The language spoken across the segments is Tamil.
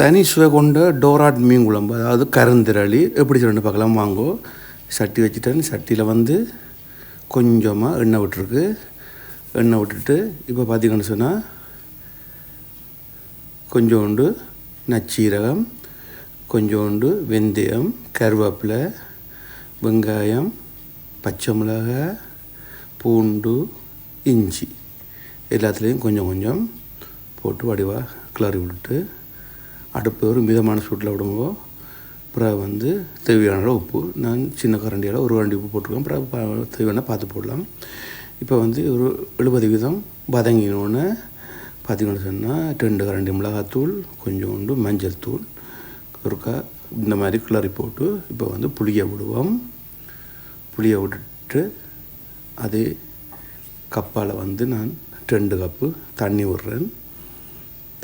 தனி சுவை கொண்ட டோராட் மீன் குழம்பு அதாவது கருந்திரளி. எப்படி சொல்லணும் பார்க்கலாம் வாங்கோ. சட்டி வச்சுட்டேன். சட்டியில் வந்து கொஞ்சமாக எண்ணெய் விட்டுருக்கு. எண்ணெய் விட்டுட்டு இப்போ பார்த்திங்கன்னு சொன்னால் கொஞ்சோண்டு நச்சீரகம் கொஞ்சோண்டு வெந்தயம் கருவேப்பிலை வெங்காயம் பச்சை மிளகாய் பூண்டு இஞ்சி. எல்லாத்துலேயும் கொஞ்சம் கொஞ்சம் போட்டு வடிவாக கிளறி விட்டுட்டு அடுப்பு ஒரு மிதமான சூட்டில் விடுங்கோ அப்புறம் வந்து தேவையான உப்பு. நான் சின்ன கரண்டியால் ஒரு கரண்டி உப்பு போட்டிருக்கேன். அப்புறம் தேவையான பார்த்து போடலாம். இப்போ வந்து ஒரு எழுபது வீதம் வதங்கினோன்னு பார்த்தீங்கன்னு சொன்னால் ரெண்டு கரண்டி மிளகாத்தூள் கொஞ்சோண்டு மஞ்சள் தூள் ஒருக்கா இந்த மாதிரி கிளறி போட்டு இப்போ வந்து புளியை விடுவோம். புளியை விட்டுட்டு அதே கப்பால் வந்து நான் ரெண்டு கப்பு தண்ணி விடுறேன்.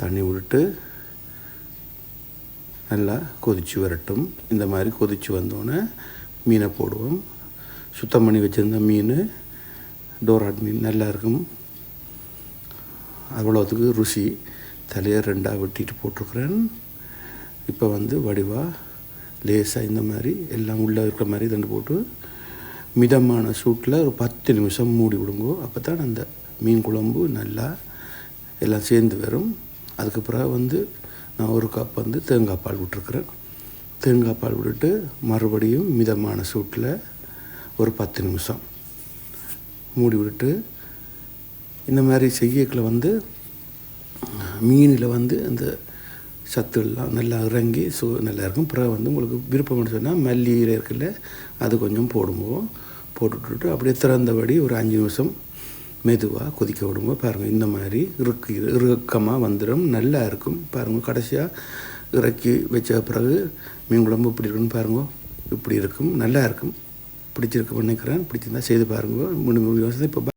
தண்ணி விட்டுட்டு நல்லா கொதித்து வரட்டும். இந்த மாதிரி கொதித்து வந்தோடனே மீனை போடுவோம். சுத்தம் பண்ணி வச்சுருந்த மீன் டோராட் மீன் நல்லா இருக்கும். அவ்வளோத்துக்கு ருசி. தலையை ரெண்டாக வெட்டிட்டு போட்டிருக்கிறேன். இப்போ வந்து வடிவாக லேசாக இந்த மாதிரி எல்லாம் உள்ளே இருக்கிற மாதிரி தண்டு போட்டு மிதமான சூட்டில் ஒரு பத்து நிமிஷம் மூடி விடுங்கோ. அப்போ தான் அந்த மீன் குழம்பு நல்லா எல்லாம் சேர்ந்து வரும். அதுக்கு பிறகு வந்து நான் ஒரு கப் வந்து தேங்காய் பால் விட்டுருக்குறேன். தேங்காய் பால் விட்டுட்டு மறுபடியும் மிதமான சூட்டில் ஒரு பத்து நிமிஷம் மூடி விட்டுட்டு இந்த மாதிரி செய்யக்கில் வந்து மீனில் வந்து அந்த சத்துலாம் நல்லா இறங்கி சு நல்லா இருக்கும். பிறகு வந்து உங்களுக்கு விருப்பம்னு சொன்னால் மல்லியில் இருக்குல்ல அது கொஞ்சம் போடுவோம். போட்டுவிட்டுட்டு அப்படியே திறந்தபடி ஒரு அஞ்சு நிமிஷம் மெதுவாக கொதிக்க விடுங்க. பாருங்கள் இந்த மாதிரி இறுக்கு இறுக்கமாக வந்துடும் நல்லா இருக்கும். பாருங்கள் கடைசியாக இறக்கி வச்ச பிறகு மீன் குழம்பு இப்படி இருக்குன்னு பாருங்க. இப்படி இருக்கும். நல்லா இருக்கும். பிடிச்சிருக்கு நினைக்கிறேன். பிடிச்சிருந்தா செய்து பாருங்க. மூணு மூணு வருஷத்துக்கு இப்போ